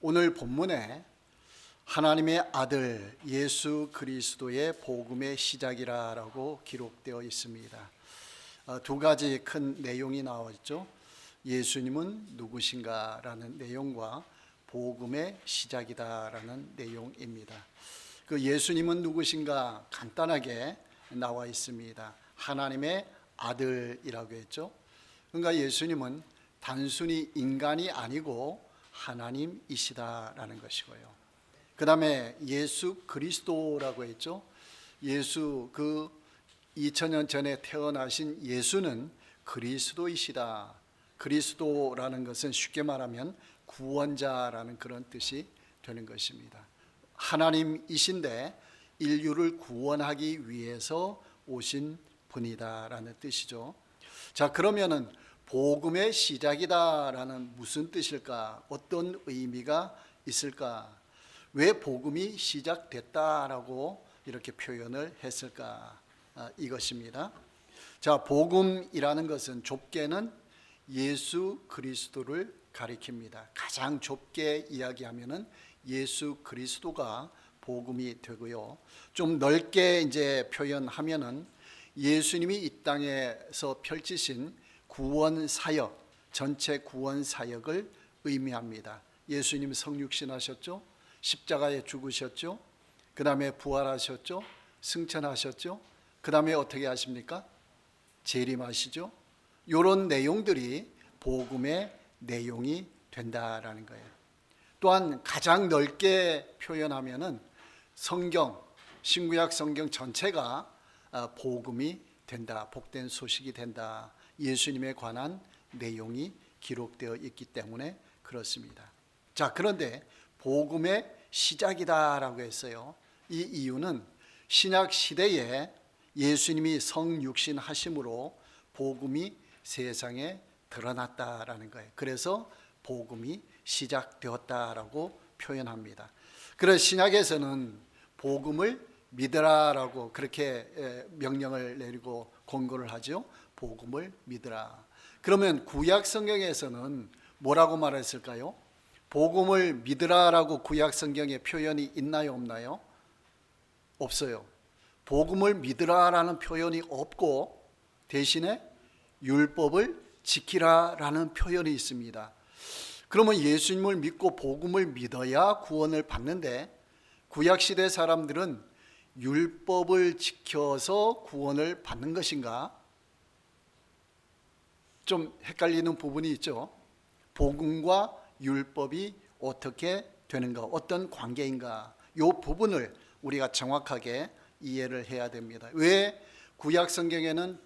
오늘 본문에 하나님의 아들 예수 그리스도의 복음의 시작이라고 기록되어 있습니다. 어, 두 가지 큰 내용이 나와 있죠. 예수님은 누구신가라는 내용과 복음의 시작이다라는 내용입니다. 그 예수님은 누구신가 간단하게 나와 있습니다. 하나님의 아들이라고 했죠. 그러니까 예수님은 단순히 인간이 아니고 하나님이시다라는 것이고요. 그 다음에 예수 그리스도라고 했죠. 예수 그 2000년 전에 태어나신 예수는 그리스도이시다. 그리스도라는 것은 쉽게 말하면 구원자라는 그런 뜻이 되는 것입니다. 하나님이신데 인류를 구원하기 위해서 오신 분이다라는 뜻이죠. 자, 그러면은 복음의 시작이다라는 무슨 뜻일까? 어떤 의미가 있을까? 왜 복음이 시작됐다라고 이렇게 표현을 했을까? 아, 이것입니다. 자, 복음이라는 것은 좁게는 예수 그리스도를 가리킵니다. 가장 좁게 이야기하면은 예수 그리스도가 복음이 되고요. 좀 넓게 이제 표현하면은 예수님이 이 땅에서 펼치신 구원 사역, 전체 구원 사역을 의미합니다. 예수님 성육신 하셨죠? 십자가에 죽으셨죠? 그 다음에 부활하셨죠? 승천하셨죠? 그 다음에 어떻게 하십니까? 재림하시죠? 이런 내용들이 복음의 내용이 된다라는 거예요. 또한 가장 넓게 표현하면은 성경, 신구약 성경 전체가 아, 복음이 된다, 복된 소식이 된다. 예수님에 관한 내용이 기록되어 있기 때문에 그렇습니다. 자, 그런데 복음의 시작이다라고 했어요. 이 이유는 신약 시대에 예수님이 성육신 하심으로 복음이 세상에 드러났다라는 거예요. 그래서 복음이 시작되었다라고 표현합니다. 그래서 신약에서는 복음을 믿으라라고 그렇게 명령을 내리고 권고를 하죠. 복음을 믿으라. 그러면 구약 성경에서는 뭐라고 말했을까요? 복음을 믿으라라고 구약 성경에 표현이 있나요, 없나요? 없어요. 복음을 믿으라라는 표현이 없고 대신에 율법을 지키라라는 표현이 있습니다. 그러면 예수님을 믿고 복음을 믿어야 구원을 받는데 구약 시대 사람들은 율법을 지켜서 구원을 받는 것인가? 좀 헷갈리는 부분이 있죠. 복음과 율법이 어떻게 되는가? 어떤 관계인가? 이 부분을 우리가 정확하게 이해를 해야 됩니다. 왜 구약 성경에는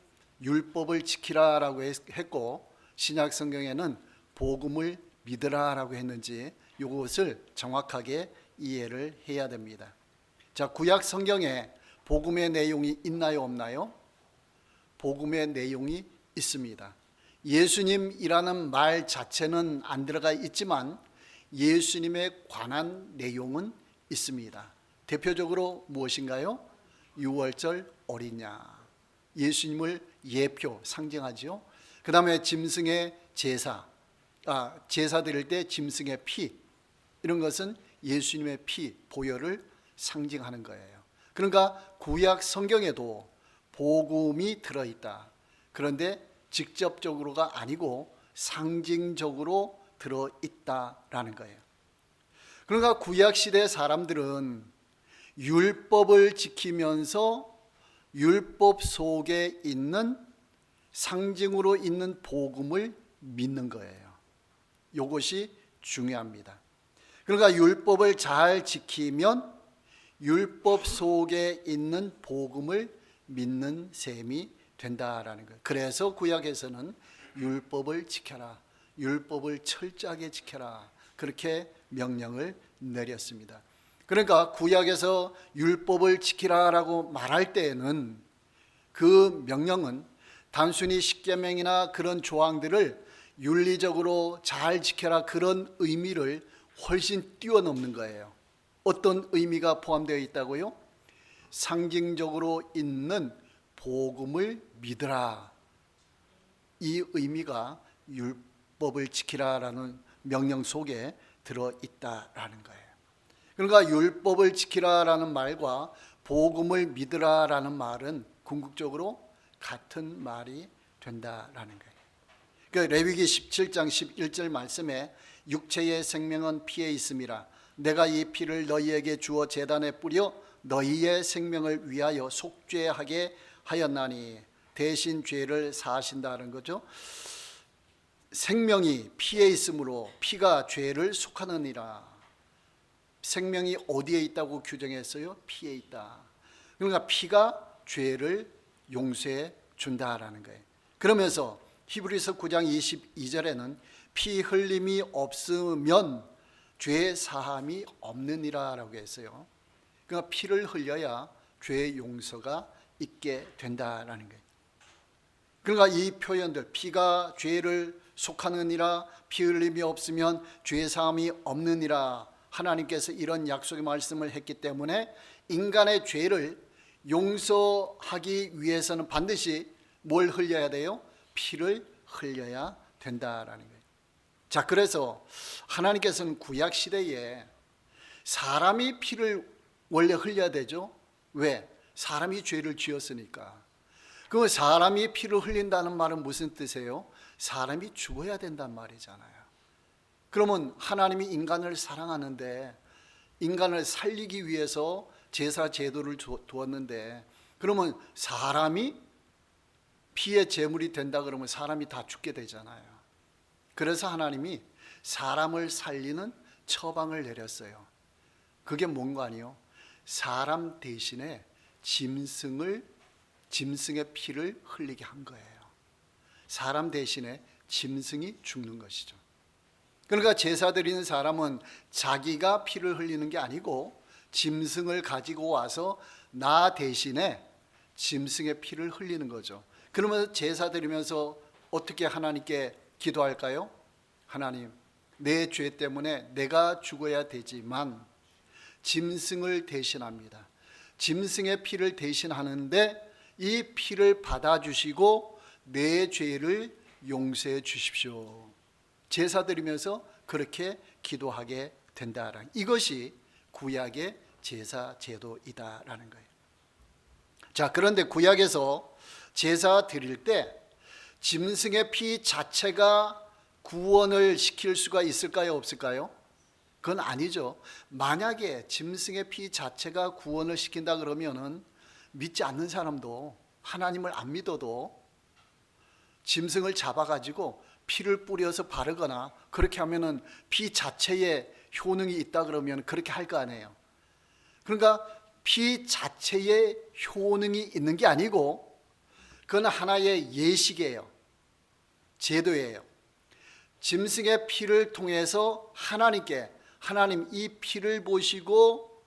율법을 지키라라고 했고 신약 성경에는 복음을 믿으라라고 했는지 이것을 정확하게 이해를 해야 됩니다. 자, 구약 성경에 복음의 내용이 있나요, 없나요? 복음의 내용이 있습니다. 예수님이라는 말 자체는 안 들어가 있지만 예수님에 관한 내용은 있습니다. 대표적으로 무엇인가요? 6월절 어린 양. 예수님을 예표 상징하지요. 그다음에 짐승의 제사. 아, 제사 드릴 때 짐승의 피. 이런 것은 예수님의 피 보혈을 상징하는 거예요. 그러니까 구약 성경에도 복음이 들어 있다. 그런데 직접적으로가 아니고 상징적으로 들어 있다라는 거예요. 그러니까 구약 시대 사람들은 율법을 지키면서 율법 속에 있는 상징으로 있는 복음을 믿는 거예요. 이것이 중요합니다. 그러니까 율법을 잘 지키면 율법 속에 있는 복음을 믿는 셈이 된다라는 거예요. 그래서 구약에서는 율법을 지켜라. 율법을 철저하게 지켜라. 그렇게 명령을 내렸습니다. 그러니까 구약에서 율법을 지키라라고 말할 때에는 그 명령은 단순히 십계명이나 그런 조항들을 윤리적으로 잘 지켜라 그런 의미를 훨씬 뛰어넘는 거예요. 어떤 의미가 포함되어 있다고요? 상징적으로 있는 복음을 믿으라. 이 의미가 율법을 지키라라는 명령 속에 들어 있다라는 거예요. 그러니까 율법을 지키라라는 말과 복음을 믿으라라는 말은 궁극적으로 같은 말이 된다라는 거예요. 그 레위기 17장 11절 말씀에 육체의 생명은 피에 있음이라 내가 이 피를 너희에게 주어 제단에 뿌려 너희의 생명을 위하여 속죄하게 하였나니 대신 죄를 사하신다는 거죠. 생명이 피에 있으므로 피가 죄를 속하느니라. 생명이 어디에 있다고 규정했어요? 피에 있다. 그러니까 피가 죄를 용서해 준다라는 거예요. 그러면서 히브리서 9장 22절에는 피 흘림이 없으면 죄 사함이 없느니라라고 했어요. 그러니까 피를 흘려야 죄 용서가 있게 된다라는 거예요. 그러니까 이 표현들 피가 죄를 속하느니라 피 흘림이 없으면 죄 사함이 없느니라 하나님께서 이런 약속의 말씀을 했기 때문에 인간의 죄를 용서하기 위해서는 반드시 뭘 흘려야 돼요? 피를 흘려야 된다라는 거예요. 자, 그래서 하나님께서는 구약 시대에 사람이 피를 원래 흘려야 되죠. 왜? 사람이 죄를 지었으니까. 그 사람이 피를 흘린다는 말은 무슨 뜻이에요? 사람이 죽어야 된단 말이잖아요. 그러면 하나님이 인간을 사랑하는데 인간을 살리기 위해서 제사 제도를 두- 두었는데 그러면 사람이 피의 제물이 된다 그러면 사람이 다 죽게 되잖아요. 그래서 하나님이 사람을 살리는 처방을 내렸어요. 그게 뭔가 아니요? 사람 대신에 짐승을 짐승의 피를 흘리게 한 거예요. 사람 대신에 짐승이 죽는 것이죠. 그러니까 제사 드리는 사람은 자기가 피를 흘리는 게 아니고 짐승을 가지고 와서 나 대신에 짐승의 피를 흘리는 거죠. 그러면서 제사 드리면서 어떻게 하나님께 기도할까요? 하나님, 내 죄 때문에 내가 죽어야 되지만 짐승을 대신합니다. 짐승의 피를 대신하는데 이 피를 받아주시고 내 죄를 용서해 주십시오. 제사 드리면서 그렇게 기도하게 된다라는 이것이 구약의 제사 제도이다라는 거예요. 자, 그런데 구약에서 제사 드릴 때 짐승의 피 자체가 구원을 시킬 수가 있을까요, 없을까요? 그건 아니죠. 만약에 짐승의 피 자체가 구원을 시킨다 그러면은 믿지 않는 사람도 하나님을 안 믿어도 짐승을 잡아가지고 피를 뿌려서 바르거나 그렇게 하면은 피 자체에 효능이 있다 그러면 그렇게 할 거 아니에요. 그러니까 피 자체에 효능이 있는 게 아니고 그건 하나의 예식이에요. 제도예요. 짐승의 피를 통해서 하나님께 하나님 이 피를 보시고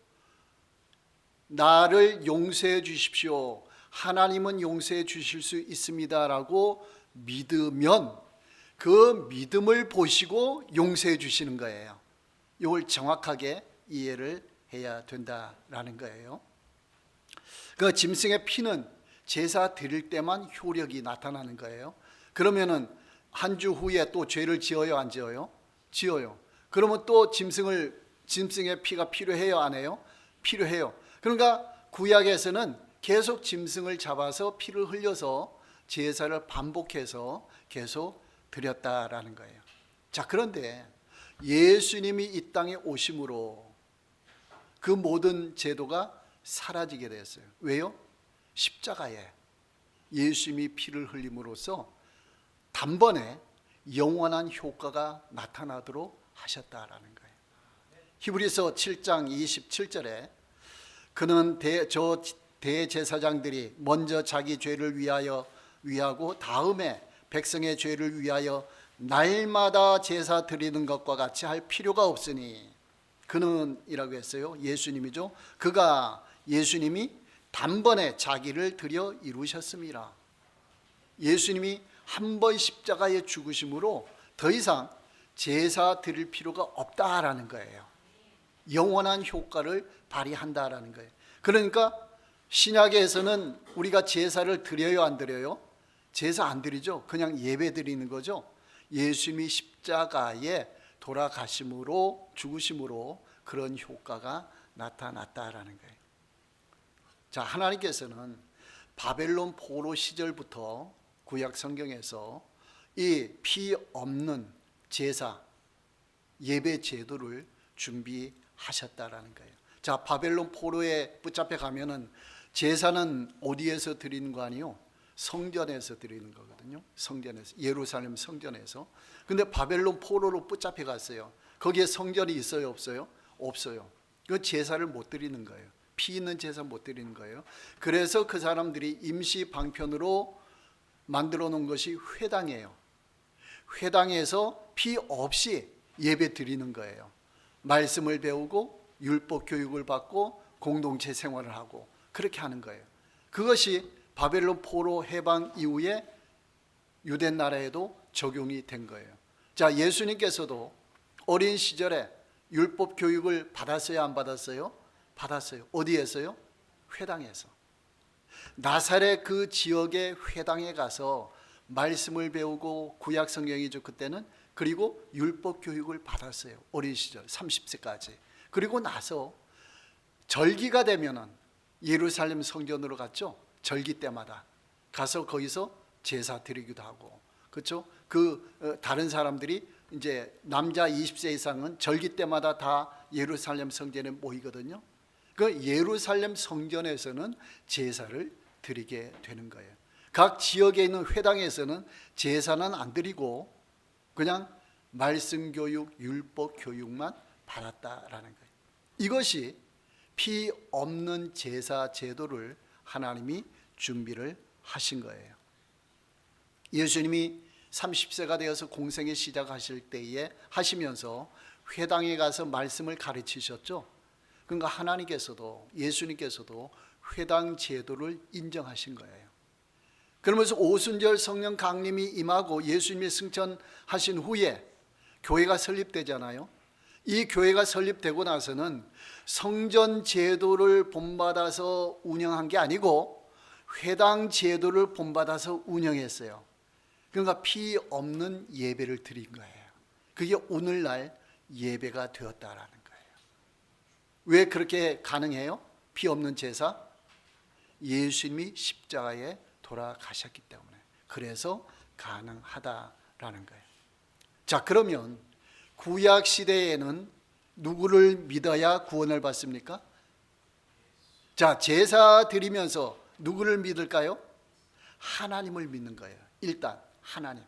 나를 용서해 주십시오. 하나님은 용서해 주실 수 있습니다라고 믿으면 그 믿음을 보시고 용서해 주시는 거예요. 이걸 정확하게 이해를 해야 된다라는 거예요. 그 짐승의 피는 제사 드릴 때만 효력이 나타나는 거예요. 그러면은 한 주 후에 또 죄를 지어요, 안 지어요? 지어요. 그러면 또 짐승을 짐승의 피가 필요해요, 안 해요? 필요해요. 그러니까 구약에서는 계속 짐승을 잡아서 피를 흘려서 제사를 반복해서 계속 드렸다라는 거예요. 자, 그런데 예수님이 이 땅에 오심으로 그 모든 제도가 사라지게 됐어요. 왜요? 십자가에 예수님이 피를 흘림으로써 단번에 영원한 효과가 나타나도록 하셨다라는 거예요. 히브리서 7장 27절에 그는 대, 저 대제사장들이 먼저 자기 죄를 위하여 위하고 다음에 백성의 죄를 위하여 날마다 제사 드리는 것과 같이 할 필요가 없으니 그는이라고 했어요. 예수님이죠. 그가 예수님이 단번에 자기를 드려 이루셨습니다. 예수님이 한 번 십자가에 죽으심으로 더 이상 제사 드릴 필요가 없다라는 거예요. 영원한 효과를 발휘한다라는 거예요. 그러니까 신약에서는 우리가 제사를 드려요, 안 드려요? 제사 안 드리죠. 그냥 예배 드리는 거죠. 예수님이 십자가에 돌아가심으로 죽으심으로 그런 효과가 나타났다라는 거예요. 자, 하나님께서는 바벨론 포로 시절부터 구약 성경에서 이 피 없는 제사 예배 제도를 준비하셨다라는 거예요. 자, 바벨론 포로에 붙잡혀 가면은 제사는 어디에서 드리는 거 아니요? 성전에서 드리는 거거든요. 성전에서 예루살렘 성전에서. 근데 바벨론 포로로 붙잡혀 갔어요. 거기에 성전이 있어요, 없어요? 없어요. 그 제사를 못 드리는 거예요. 피 있는 제사 못 드리는 거예요. 그래서 그 사람들이 임시 방편으로 만들어 놓은 것이 회당이에요. 회당에서 피 없이 예배 드리는 거예요. 말씀을 배우고 율법 교육을 받고 공동체 생활을 하고 그렇게 하는 거예요. 그것이 바벨론 포로 해방 이후에 유대 나라에도 적용이 된 거예요. 자, 예수님께서도 어린 시절에 율법 교육을 받았어요, 안 받았어요? 받았어요. 어디에서요? 회당에서. 나사렛 그 지역의 회당에 가서 말씀을 배우고 구약 성경이죠 그때는 그리고 율법 교육을 받았어요. 어린 시절 30세까지. 그리고 나서 절기가 되면은 예루살렘 성전으로 갔죠. 절기 때마다 가서 거기서 제사 드리기도 하고. 그렇죠? 그 어, 다른 사람들이 이제 남자 20세 이상은 절기 때마다 다 예루살렘 성전에 모이거든요. 그 예루살렘 성전에서는 제사를 드리게 되는 거예요. 각 지역에 있는 회당에서는 제사는 안 드리고 그냥 말씀 교육, 율법 교육만 받았다라는 거예요. 이것이 피 없는 제사 제도를 하나님이 준비를 하신 거예요. 예수님이 30세가 되어서 공생에 시작하실 때에 하시면서 회당에 가서 말씀을 가르치셨죠. 그러니까 하나님께서도 예수님께서도 회당 제도를 인정하신 거예요. 그러면서 오순절 성령 강림이 임하고 예수님이 승천하신 후에 교회가 설립되잖아요. 이 교회가 설립되고 나서는 성전 제도를 본받아서 운영한 게 아니고 회당 제도를 본받아서 운영했어요. 그러니까 피 없는 예배를 드린 거예요. 그게 오늘날 예배가 되었다라는 거예요. 왜 그렇게 가능해요? 피 없는 제사? 예수님이 십자가에 돌아가셨기 때문에 그래서 가능하다라는 거예요. 자, 그러면 구약 시대에는 누구를 믿어야 구원을 받습니까? 자, 제사 드리면서 누구를 믿을까요? 하나님을 믿는 거예요. 일단 하나님.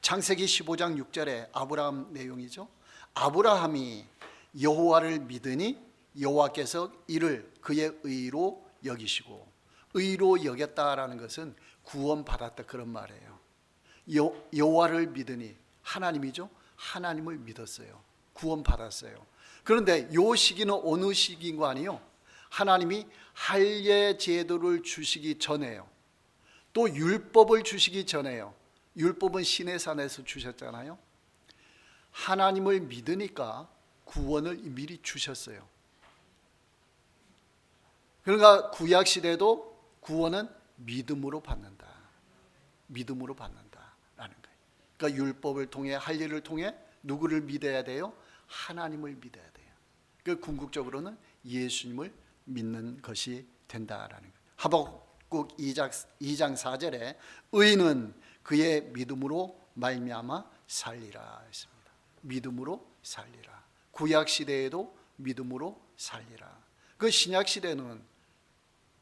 창세기 15장 6절에 아브라함 내용이죠. 아브라함이 여호와를 믿으니 여호와께서 이를 그의 의로 여기시고 의로 여겼다라는 것은 구원받았다 그런 말이에요. 여, 여호와를 믿으니 하나님이죠. 하나님을 믿었어요. 구원받았어요. 그런데 요 시기는 어느 시기인 거 아니요? 하나님이 할례 제도를 주시기 전에요. 또 율법을 주시기 전에요. 율법은 신의 산에서 주셨잖아요. 하나님을 믿으니까 구원을 미리 주셨어요. 그러니까 구약 시대도 구원은 믿음으로 받는다. 믿음으로 받는다라는 거예요. 그러니까 율법을 통해 할례를 통해 누구를 믿어야 돼요? 하나님을 믿어야 돼요. 그 궁극적으로는 예수님을 믿는 것이 된다라는 거예요. 하박국 2장 2장 4절에 의인은 그의 믿음으로 말미암아 살리라 했습니다. 믿음으로 살리라. 구약 시대에도 믿음으로 살리라. 그 신약 시대는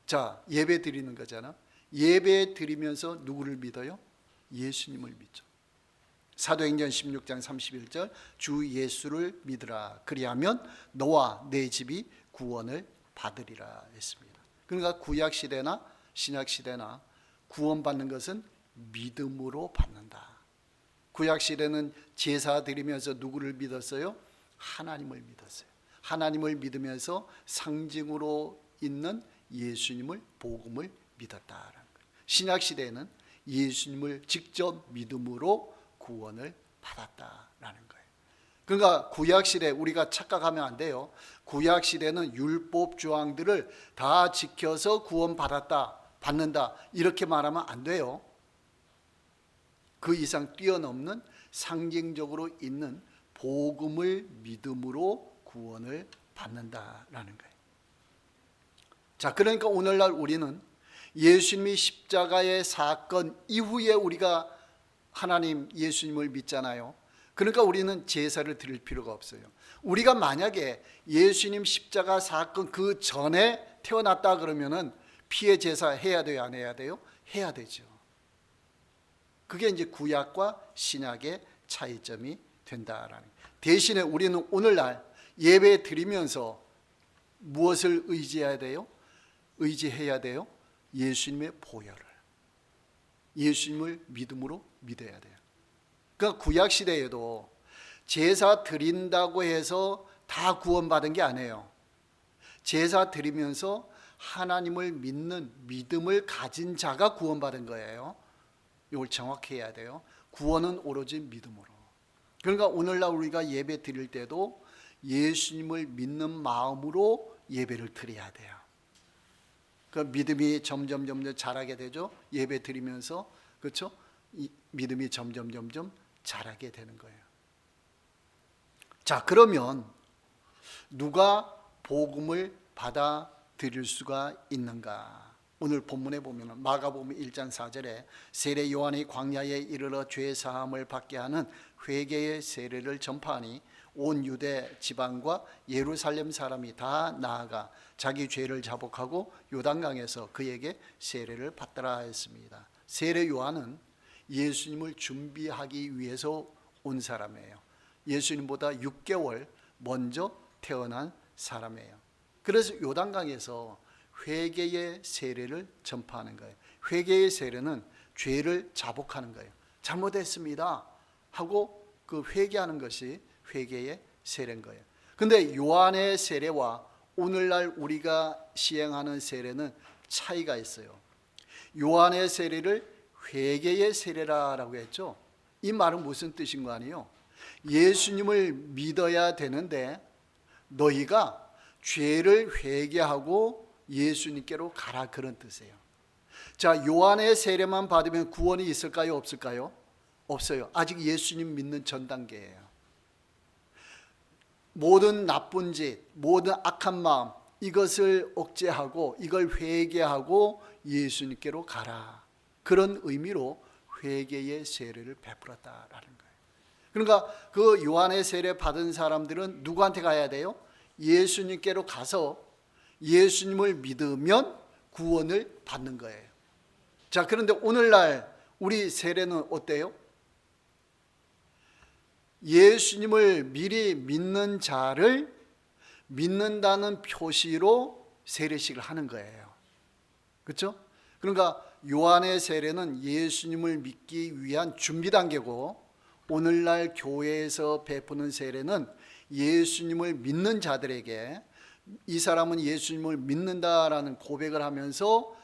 자 예배 드리는 거잖아. 예배 드리면서 누구를 믿어요? 예수님을 믿죠. 사도행전 16장 31절 주 예수를 믿으라 그리하면 너와 내 집이 구원을 받으리라 했습니다. 그러니까 구약 시대나 신약 시대나 구원받는 것은 믿음으로 받는다. 구약 시대는 제사 드리면서 누구를 믿었어요? 하나님을 믿었어요. 하나님을 믿으면서 상징으로 있는 예수님을 복음을 믿었다라는 거예요. 신약 시대에는 예수님을 직접 믿음으로 구원을 받았다라는 거예요. 그러니까 구약 시대 우리가 착각하면 안 돼요. 구약 시대는 율법 조항들을 다 지켜서 구원 받았다, 받는다 이렇게 말하면 안 돼요. 그 이상 뛰어넘는 상징적으로 있는 복음을 믿음으로 구원을 받는다라는 거예요. 자, 그러니까 오늘날 우리는 예수님이 십자가의 사건 이후에 우리가 하나님 예수님을 믿잖아요. 그러니까 우리는 제사를 드릴 필요가 없어요. 우리가 만약에 예수님 십자가 사건 그 전에 태어났다 그러면은 피해 제사 해야 돼요, 안 해야 돼요? 해야 되죠. 그게 이제 구약과 신약의 차이점이 된다라는. 대신에 우리는 오늘날 예배 드리면서 무엇을 의지해야 돼요? 의지해야 돼요? 예수님의 보혈을. 예수님을 믿음으로 믿어야 돼요. 그러니까 구약 시대에도 제사 드린다고 해서 다 구원받은 게 아니에요. 제사 드리면서 하나님을 믿는 믿음을 가진 자가 구원받은 거예요. 이걸 정확히 해야 돼요. 구원은 오로지 믿음으로. 그러니까 오늘날 우리가 예배 드릴 때도 예수님을 믿는 마음으로 예배를 드려야 돼요. 그 믿음이 점점 점점 자라게 되죠. 예배 드리면서 그렇죠? 이 믿음이 점점 점점 자라게 되는 거예요. 자, 그러면 누가 복음을 받아 드릴 수가 있는가? 오늘 본문에 보면 마가복음 1장 4절에 세례 요한이 광야에 이르러 죄 사함을 받게 하는 회개의 세례를 전파하니 온 유대 지방과 예루살렘 사람이 다 나아가 자기 죄를 자복하고 요단강에서 그에게 세례를 받더라 했습니다. 세례 요한은 예수님을 준비하기 위해서 온 사람이에요. 예수님보다 6개월 먼저 태어난 사람이에요. 그래서 요단강에서 회개의 세례를 전파하는 거예요. 회개의 세례는 죄를 자복하는 거예요. 잘못했습니다 하고 그 회개하는 것이 회개의 세례인 거예요. 근데 요한의 세례와 오늘날 우리가 시행하는 세례는 차이가 있어요. 요한의 세례를 회개의 세례라라고 했죠. 이 말은 무슨 뜻인 거 아니에요? 예수님을 믿어야 되는데 너희가 죄를 회개하고 예수님께로 가라 그런 뜻이에요. 자, 요한의 세례만 받으면 구원이 있을까요? 없을까요? 없어요. 아직 예수님 믿는 전 단계예요. 모든 나쁜 짓, 모든 악한 마음 이것을 억제하고 이걸 회개하고 예수님께로 가라. 그런 의미로 회개의 세례를 베풀었다라는 거예요. 그러니까 그 요한의 세례 받은 사람들은 누구한테 가야 돼요? 예수님께로 가서 예수님을 믿으면 구원을 받는 거예요. 자, 그런데 오늘날 우리 세례는 어때요? 예수님을 미리 믿는 자를 믿는다는 표시로 세례식을 하는 거예요. 그렇죠? 그러니까 요한의 세례는 예수님을 믿기 위한 준비 단계고 오늘날 교회에서 베푸는 세례는 예수님을 믿는 자들에게 이 사람은 예수님을 믿는다라는 고백을 하면서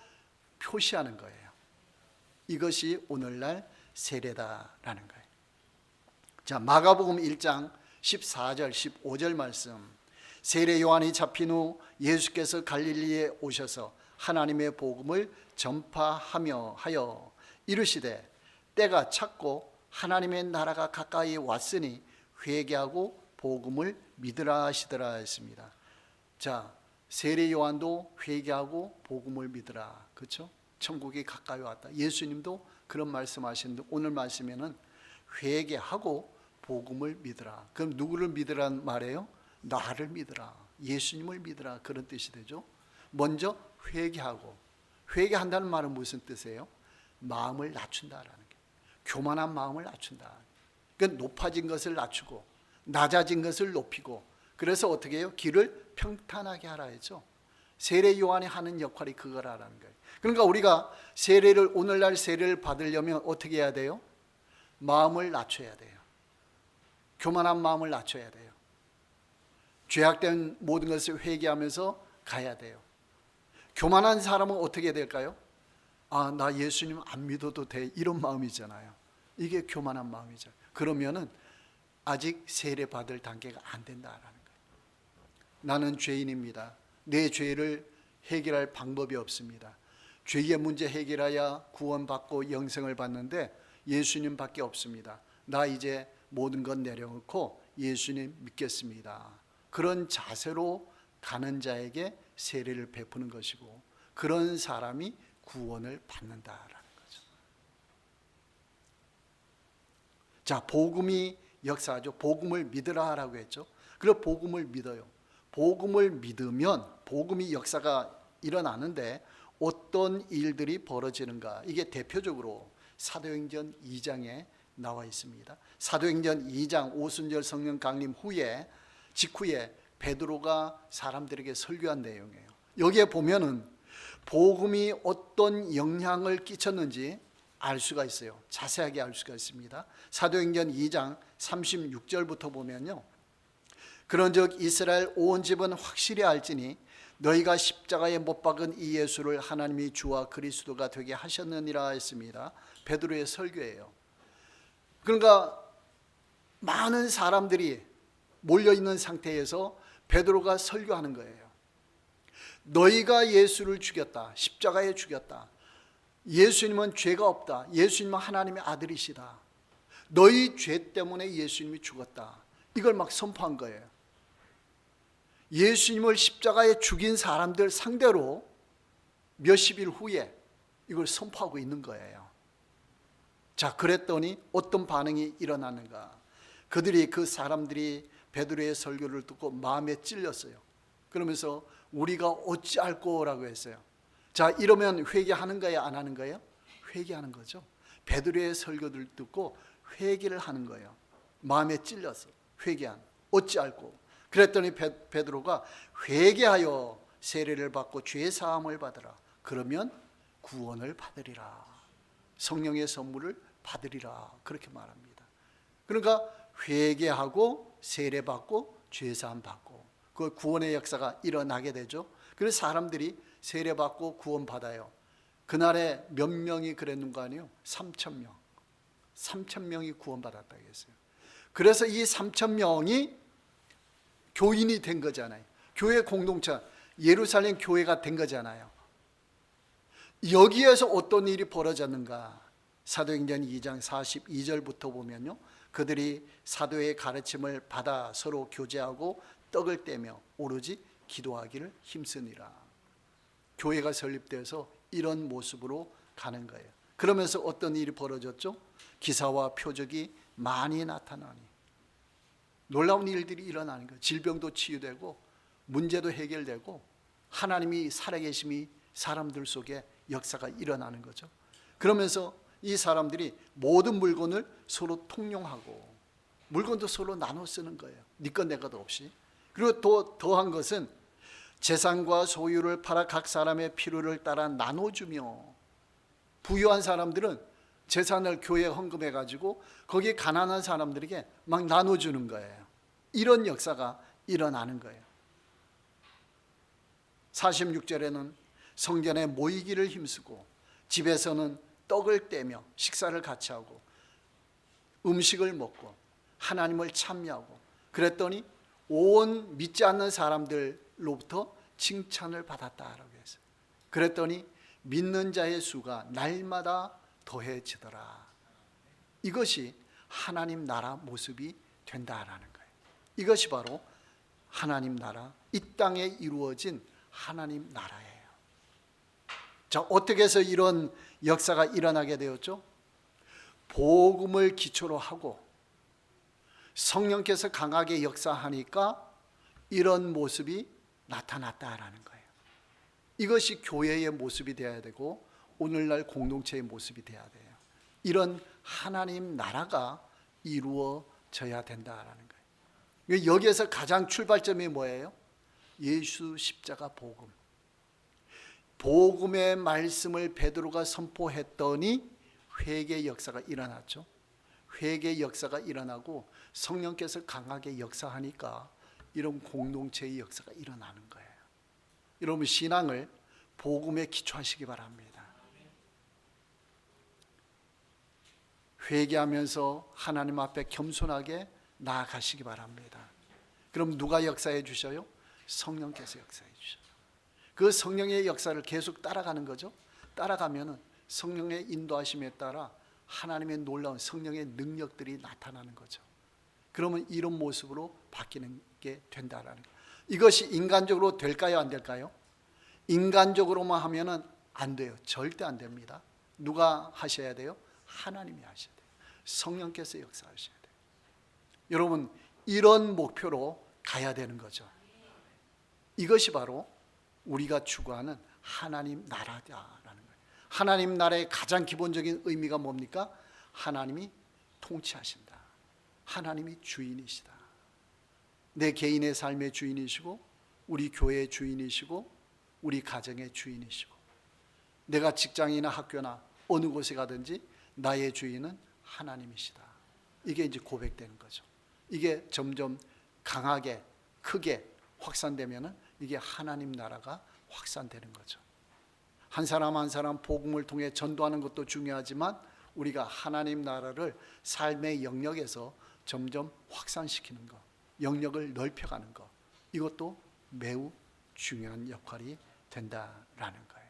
표시하는 거예요. 이것이 오늘날 세례다라는 거예요. 자, 마가복음 1장 14절 15절 말씀. 세례 요한이 잡힌 후 예수께서 갈릴리에 오셔서 하나님의 복음을 전파하며 하여 이르시되 때가 찼고 하나님의 나라가 가까이 왔으니 회개하고 복음을 믿으라 하시더라 했습니다. 자, 세례 요한도 회개하고 복음을 믿으라. 그렇죠? 천국이 가까이 왔다. 예수님도 그런 말씀하시는데 오늘 말씀에는 회개하고 복음을 믿으라. 그럼 누구를 믿으란 말이에요? 나를 믿으라. 예수님을 믿으라. 그런 뜻이 되죠. 먼저 회개하고 회개한다는 말은 무슨 뜻이에요? 마음을 낮춘다라는 게. 교만한 마음을 낮춘다. 그러니까 높아진 것을 낮추고 낮아진 것을 높이고 그래서 어떻게 해요? 길을 평탄하게 하라 했죠. 세례 요한이 하는 역할이 그거라는 거예요. 그러니까 우리가 세례를 오늘날 세례를 받으려면 어떻게 해야 돼요? 마음을 낮춰야 돼요. 교만한 마음을 낮춰야 돼요. 죄악된 모든 것을 회개하면서 가야 돼요. 교만한 사람은 어떻게 될까요? 아, 나 예수님 안 믿어도 돼. 이런 마음이잖아요. 이게 교만한 마음이죠. 그러면은 아직 세례 받을 단계가 안 거예요. 나는 죄인입니다. 내 죄를 해결할 방법이 없습니다. 죄의 문제 해결해야 구원받고 영생을 받는데 예수님밖에 없습니다. 나 이제 모든 것 내려놓고 예수님 믿겠습니다. 그런 자세로 가는 자에게 세례를 베푸는 것이고 그런 사람이 구원을 받는다라는 거죠. 자, 복음이 역사하죠. 복음을 믿으라라고 했죠. 그리고 복음을 믿어요. 복음을 믿으면 복음이 역사가 일어나는데 어떤 일들이 벌어지는가? 이게 대표적으로 사도행전 2장에 나와 있습니다. 사도행전 2장 오순절 성령 강림 후에 직후에 베드로가 사람들에게 설교한 내용이에요. 여기에 보면은 복음이 어떤 영향을 끼쳤는지 알 수가 있어요. 자세하게 알 수가 있습니다. 사도행전 2장 36절부터 보면요. 그런즉 이스라엘 온 집은 확실히 알지니 너희가 십자가에 못 박은 이 예수를 하나님이 주와 그리스도가 되게 하셨느니라 했습니다. 베드로의 설교예요. 그러니까 많은 사람들이 몰려 있는 상태에서 베드로가 설교하는 거예요. 너희가 예수를 죽였다. 십자가에 죽였다. 예수님은 죄가 없다. 예수님은 하나님의 아들이시다. 너희 죄 때문에 예수님이 죽었다. 이걸 막 선포한 거예요. 예수님을 십자가에 죽인 사람들 상대로 몇십 일 후에 이걸 선포하고 있는 거예요. 자, 그랬더니 어떤 반응이 일어나는가? 그들이 그 사람들이 베드로의 설교를 듣고 마음에 찔렸어요. 그러면서 우리가 어찌할꼬라고 했어요. 자, 이러면 회개하는 거예요, 안 하는 거예요? 회개하는 거죠. 베드로의 설교를 듣고 회개를 하는 거예요. 마음에 찔려서 회개한 어찌할꼬. 그랬더니 베, 베드로가 회개하여 세례를 받고 죄 사함을 받으라. 그러면 구원을 받으리라. 성령의 선물을 받으리라. 그렇게 말합니다. 그러니까 회개하고 세례 받고 죄 사함 받고 그 구원의 역사가 일어나게 되죠. 그래서 사람들이 세례 받고 구원 받아요. 그날에 몇 명이 그랬는 거 아니에요? 3천 명. 3천 명이 구원받았다고 했어요. 그래서 이 3천 명이 교인이 된 거잖아요. 교회 공동체, 예루살렘 교회가 된 거잖아요. 여기에서 어떤 일이 벌어졌는가? 사도행전 2장 42절부터 보면요. 그들이 사도의 가르침을 받아 서로 교제하고 떡을 떼며 오로지 기도하기를 힘쓰니라. 교회가 설립돼서 이런 모습으로 가는 거예요. 그러면서 어떤 일이 벌어졌죠? 기사와 표적이 많이 나타나니 놀라운 일들이 일어나는 거예요. 질병도 치유되고 문제도 해결되고 하나님이 살아계심이 사람들 속에 역사가 일어나는 거죠. 그러면서 이 사람들이 모든 물건을 서로 통용하고 물건도 서로 나눠 쓰는 거예요. 니것 네 내것 없이. 그리고 더 더한 것은 재산과 소유를 팔아 각 사람의 필요를 따라 나눠주며 부유한 사람들은 재산을 교회에 헌금해 가지고 거기 가난한 사람들에게 막 나눠 주는 거예요. 이런 역사가 일어나는 거예요. 46절에는 성전에 모이기를 힘쓰고 집에서는 떡을 떼며 식사를 같이 하고 음식을 먹고 하나님을 참여하고 그랬더니 온 믿지 않는 사람들로부터 칭찬을 받았다라고 했어요. 그랬더니 믿는 자의 수가 날마다 더해지더라. 이것이 하나님 나라 모습이 된다라는 거예요. 이것이 바로 하나님 나라, 이 땅에 이루어진 하나님 나라예요. 자, 어떻게 해서 이런 역사가 일어나게 되었죠? 복음을 기초로 하고 성령께서 강하게 역사하니까 이런 모습이 나타났다라는 거예요. 이것이 교회의 모습이 되어야 되고 오늘날 공동체의 모습이 되어야 돼요. 이런 하나님 나라가 이루어져야 된다라는 거예요. 여기에서 가장 출발점이 뭐예요? 예수 십자가 복음. 복음의 말씀을 베드로가 선포했더니 회개 역사가 일어났죠. 회개 역사가 일어나고 성령께서 강하게 역사하니까 이런 공동체의 역사가 일어나는 거예요. 여러분 신앙을 복음에 기초하시기 바랍니다. 회개하면서 하나님 앞에 겸손하게 나아가시기 바랍니다. 그럼 누가 역사해 주셔요? 성령께서 역사해 주셔요. 그 성령의 역사를 계속 따라가는 거죠. 따라가면은 성령의 인도하심에 따라 하나님의 놀라운 성령의 능력들이 나타나는 거죠. 그러면 이런 모습으로 바뀌는 게 된다라는 거예요. 이것이 인간적으로 될까요, 안 될까요? 인간적으로만 하면은 안 돼요. 절대 안 됩니다. 누가 하셔야 돼요? 하나님이 하셔야 돼요. 성령께서 역사하셔야 돼요. 여러분, 이런 목표로 가야 되는 거죠. 이것이 바로 우리가 추구하는 하나님 나라다라는 거예요. 하나님 나라의 가장 기본적인 의미가 뭡니까? 하나님이 통치하신다. 하나님이 주인이시다. 내 개인의 삶의 주인이시고 우리 교회의 주인이시고 우리 가정의 주인이시고 내가 직장이나 학교나 어느 곳에 가든지 나의 주인은 하나님이시다. 이게 이제 고백되는 거죠. 이게 점점 강하게 크게 확산되면은 이게 하나님 나라가 확산되는 거죠. 한 사람 한 사람 복음을 통해 전도하는 것도 중요하지만 우리가 하나님 나라를 삶의 영역에서 점점 확산시키는 것, 영역을 넓혀가는 것, 이것도 매우 중요한 역할이 된다라는 거예요.